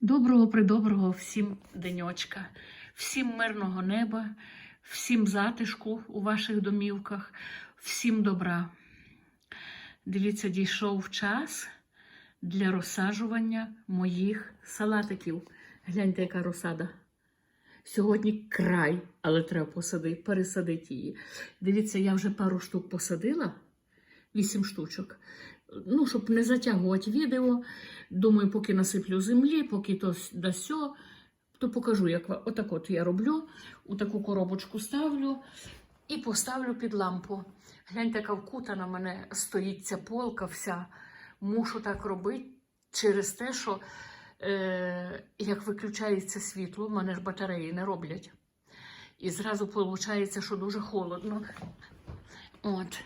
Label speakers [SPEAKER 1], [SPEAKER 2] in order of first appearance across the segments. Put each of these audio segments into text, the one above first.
[SPEAKER 1] Доброго придоброго всім деньочка, всім мирного неба, всім затишку у ваших домівках, всім добра. Дивіться, дійшов час для розсаджування моїх салатиків. Гляньте, яка розсада. Сьогодні край, але треба посадити, пересадити її. Дивіться, я вже пару штук посадила, вісім штучок. Ну, щоб не затягувати відео. Думаю, поки насиплю землі, поки то да сьо, то покажу, як отак от я роблю. У таку коробочку ставлю і поставлю під лампу. Гляньте, яка вкута на мене стоїть ця полка вся. Мушу так робити через те, що е, як виключається світло, в мене ж батареї не роблять. І зразу виходить, що дуже холодно. От.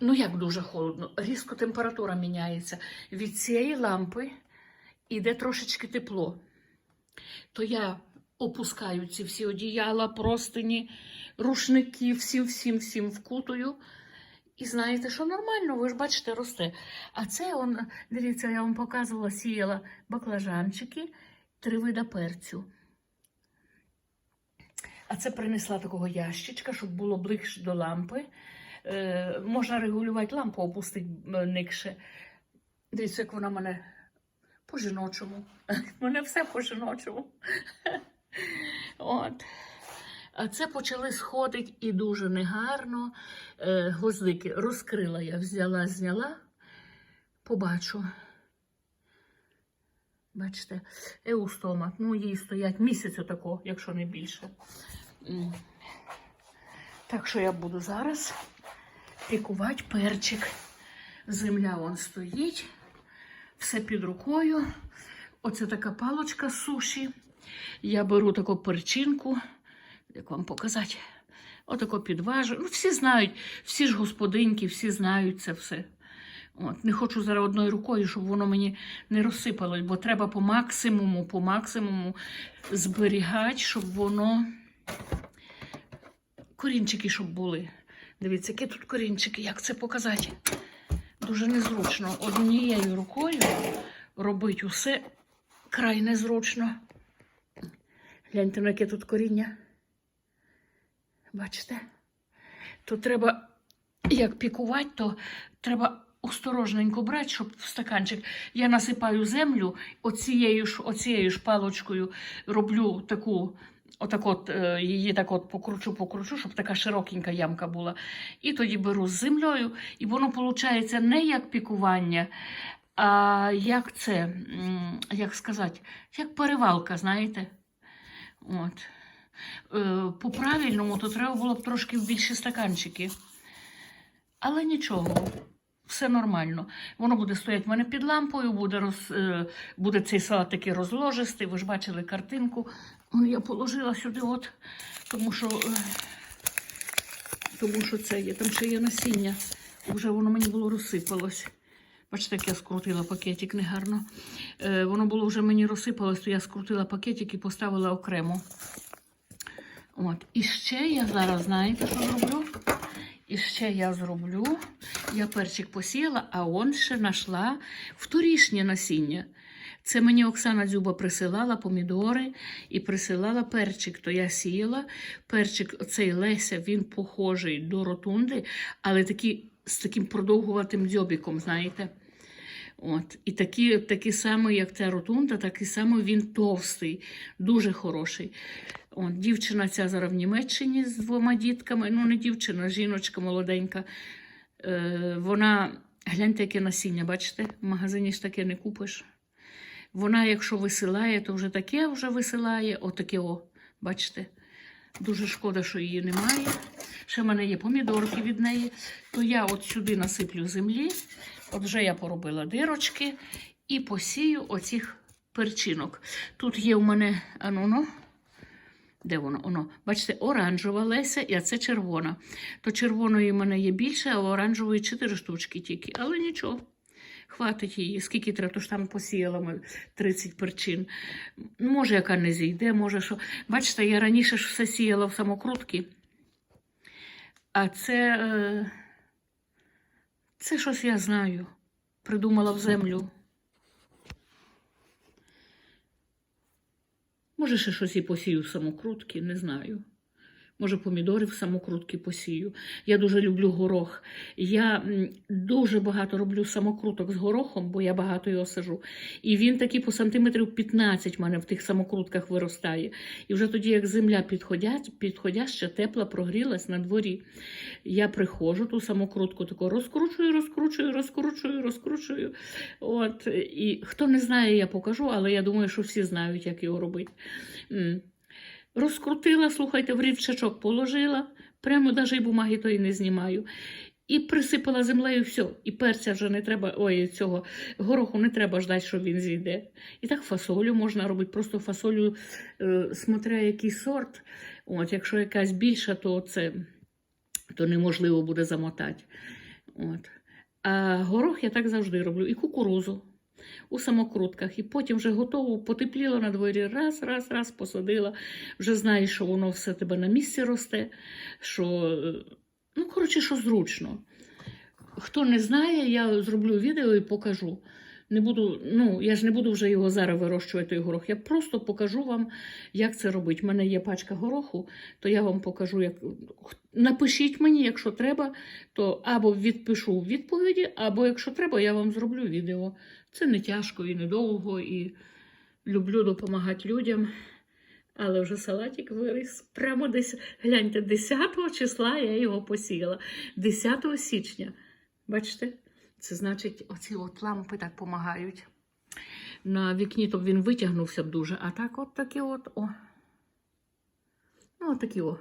[SPEAKER 1] Ну, як дуже холодно, різко температура міняється. Від цієї лампи іде трошечки тепло. То я опускаю ці всі одіяла, простині, рушники, всім, всім, всім вкутую. І знаєте, що нормально, ви ж бачите, росте. А це, он, дивіться, я вам показувала, сіяла баклажанчики, три вида перцю. А це принесла такого ящичка, щоб було ближче до лампи. Е, можна регулювати лампу, опустити е, никше. Дивіться, як вона мене по-жіночому. Мене все по-жіночому. От. А це почали сходити і дуже негарно. Е, гвоздики розкрила я, взяла, зняла. Побачу. Бачите, еустома. Ну, їй стоять місяць отако, якщо не більше. Так що я буду зараз пікувати перчик. Земля вон стоїть, все під рукою. Оце така палочка з суші. Я беру таку перчинку, як вам показати, отако підважу. Ну, всі знають, всі ж господинки, всі знають це все. От, не хочу зараз одною рукою, щоб воно мені не розсипалось, бо треба по максимуму, по максимуму зберігати, щоб воно корінчики, щоб були. Дивіться, які тут корінчики, як це показати. Дуже незручно. Однією рукою робити усе край незручно. Гляньте, на яке тут коріння. Бачите? То треба, як пікувати, то треба осторожненько брати, щоб в стаканчик. Я насипаю землю, оцією ж, оцією ж палочкою роблю таку. Отак от е, її так от покручу, покручу, щоб така широкенька ямка була. І тоді беру з землею, і воно виходить не як пікування, а як це, як сказати, як перевалка, знаєте. От. Е, По-правильному, то треба було б трошки в більші стаканчики. Але нічого, все нормально. Воно буде стояти в мене під лампою, буде, роз, е, буде цей салат такий розложистий. Ви ж бачили картинку. Ну, Я положила сюди, от, тому що, е, тому що це є. Там ще є насіння. Вже воно мені було розсипалось. Бачите, як я скрутила пакетик негарно. Е, воно було вже мені розсипалось, то я скрутила пакетик і поставила окремо. От. І ще я зараз, знаєте, що зроблю? І ще я зроблю. Я перчик посіяла, а он ще знайшла вторішнє насіння. Це мені Оксана Дзюба присилала помідори і присилала перчик. То я сіяла. Перчик, цей Леся, він похожий до ротунди, але такий, з таким продовгуватим дзьобіком, знаєте. От. І такий, такий самий, як ця ротунда, такий самий він товстий, дуже хороший. От, дівчина ця зараз в Німеччині з двома дітками. Ну, не дівчина, жіночка молоденька. Е, вона, гляньте, яке насіння, бачите? В магазині ж таке не купиш. Вона, якщо висилає, то вже таке вже висилає, отаке о, бачите? Дуже шкода, що її немає. Ще в мене є помідорки від неї. То я от сюди насиплю землі. От вже я поробила дирочки і посію оцих перчинок. Тут є у мене ану-ну, де воно? Оно, бачите, оранжева Леся, і це червона. То червоної в мене є більше, а оранжевої 4 штучки тільки. Але нічого. Хватить її, скільки треба, то ж там посіяла ми 30 перчин. Може, яка не зійде, може що. Бачите, я раніше ж все сіяла в самокрутки. А це, е, це щось я знаю. Придумала в землю. Може, ще щось і посію самокрутки, не знаю. Може, помідори в самокрутки посію. Я дуже люблю горох. Я дуже багато роблю самокруток з горохом, бо я багато його сажу. І він такий по сантиметрів 15 в мене в тих самокрутках виростає. І вже тоді, як земля підходяща, тепла, прогрілась на дворі, я приходжу ту самокрутку, таку розкручую, розкручую, розкручую, розкручую. От, і хто не знає, я покажу, але я думаю, що всі знають, як його робити. Розкрутила, слухайте, в рівчачок положила, прямо навіть бумаги тої не знімаю. І присипала землею все. І перця вже не треба, ой, цього гороху не треба ждати, що він зійде. І так фасолю можна робити. Просто фасолю, е, смотря який сорт. От, якщо якась більша, то це то неможливо буде замотати. От. А горох я так завжди роблю. І кукурузу у самокрутках. І потім вже готово, потепліло на дворі, раз, раз, раз посадила. Вже знаєш, що воно все тебе на місці росте. що, е, Ну, коротше, що зручно. Хто не знає, я зроблю відео і покажу. Не буду, ну, я ж не буду вже його зараз вирощувати, той горох. Я просто покажу вам, як це робити. У мене є пачка гороху, то я вам покажу, як. Напишіть мені, якщо треба, то або відпишу відповіді, або якщо треба, я вам зроблю відео. Це не тяжко і недовго, і люблю допомагати людям. Але вже салатик виріс. Прямо десь, гляньте, 10 числа я його посіяла. 10 січня. Бачите? Це значить, оці от лампи так допомагають. На вікні то він витягнувся б дуже, а так от такі от, о. Ну, от такі о.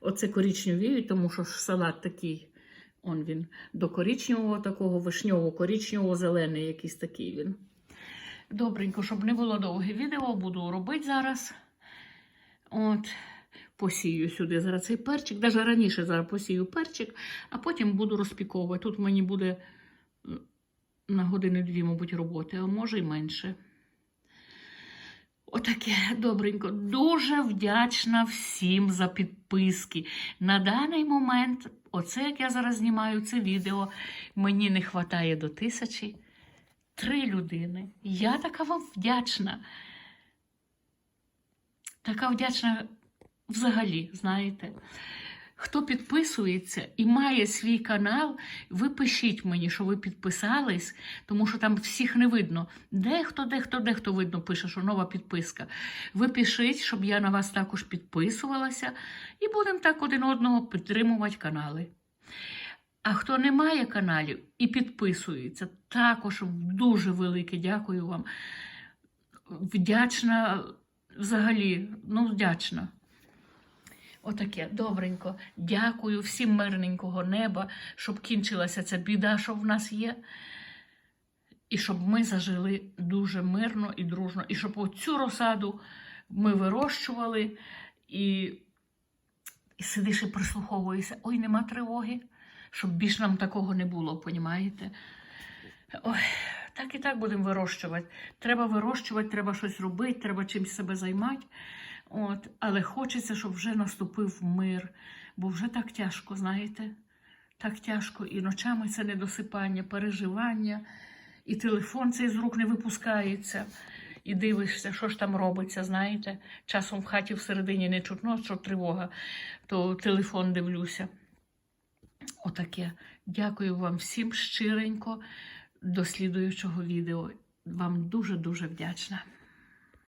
[SPEAKER 1] Оце коричневі, тому що ж салат такий. Он він до коричневого такого, вишньово-коричневого, зелений якийсь такий він. Добренько, щоб не було довге відео, буду робити зараз. От, посію сюди зараз цей перчик. Навіть раніше зараз посію перчик, а потім буду розпіковувати. Тут мені буде на години-дві, мабуть, роботи, а може й менше. Отаке добренько. Дуже вдячна всім за підписки. На даний момент, оце як я зараз знімаю це відео, мені не вистачає до тисячі. Три людини. Я така вам вдячна. Така вдячна взагалі, знаєте. Хто підписується і має свій канал, ви пишіть мені, що ви підписались, тому що там всіх не видно. Дехто, дехто, дехто видно пише, що нова підписка. Ви пишіть, щоб я на вас також підписувалася, і будемо так один одного підтримувати канали. А хто не має каналів і підписується, також дуже велике дякую вам. Вдячна взагалі, ну, вдячна. Отаке, добренько. Дякую всім мирненького неба, щоб кінчилася ця біда, що в нас є. І щоб ми зажили дуже мирно і дружно. І щоб оцю розсаду ми вирощували і, і сидиш і прислуховуєшся. Ой, нема тривоги, щоб більш нам такого не було, понімаєте? Ой, так і так будемо вирощувати. Треба вирощувати, треба щось робити, треба чимось себе займати. От, але хочеться, щоб вже наступив мир, бо вже так тяжко, знаєте, так тяжко. І ночами це недосипання, переживання, і телефон цей з рук не випускається. І дивишся, що ж там робиться, знаєте. Часом в хаті всередині не чутно, що тривога, то телефон дивлюся. Отаке. Дякую вам всім щиренько. До слідуючого відео. Вам дуже-дуже вдячна.